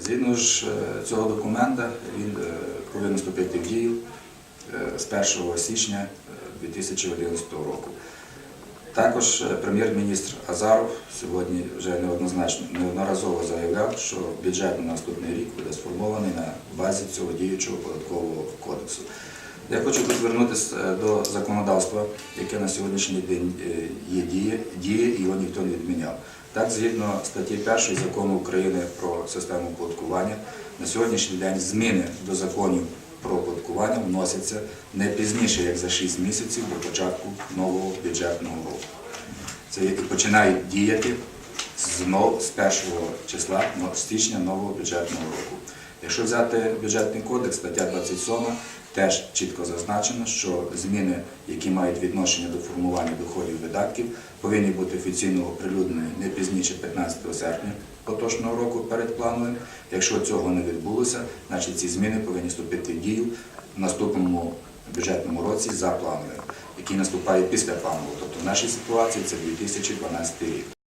Згідно ж е, цього документа, він е, повинен вступити в дію е, з 1 січня е, 2011 року. Також прем'єр-міністр Азаров сьогодні вже неоднозначно неодноразово заявляв, що бюджет на наступний рік буде сформований на базі цього діючого податкового кодексу. Я хочу тут звернутися до законодавства, яке на сьогоднішній день є діє, діє і його ніхто не відміняв. Так, згідно статті 1 закону України про систему оподаткування, на сьогоднішній день зміни до законів про оподаткування вносяться не пізніше, як за 6 місяців до початку нового бюджетного року. Це починають діяти знов з 1 числа січня нового бюджетного року. Якщо взяти бюджетний кодекс, стаття 27, теж чітко зазначено, що зміни, які мають відношення до формування доходів і видатків, повинні бути офіційно оприлюднені не пізніше 15 серпня поточного року перед плановим. Якщо цього не відбулося, значить ці зміни повинні вступити в дію в наступному бюджетному році за плановим, який наступає після планового. Тобто в нашій ситуації це 2012 рік.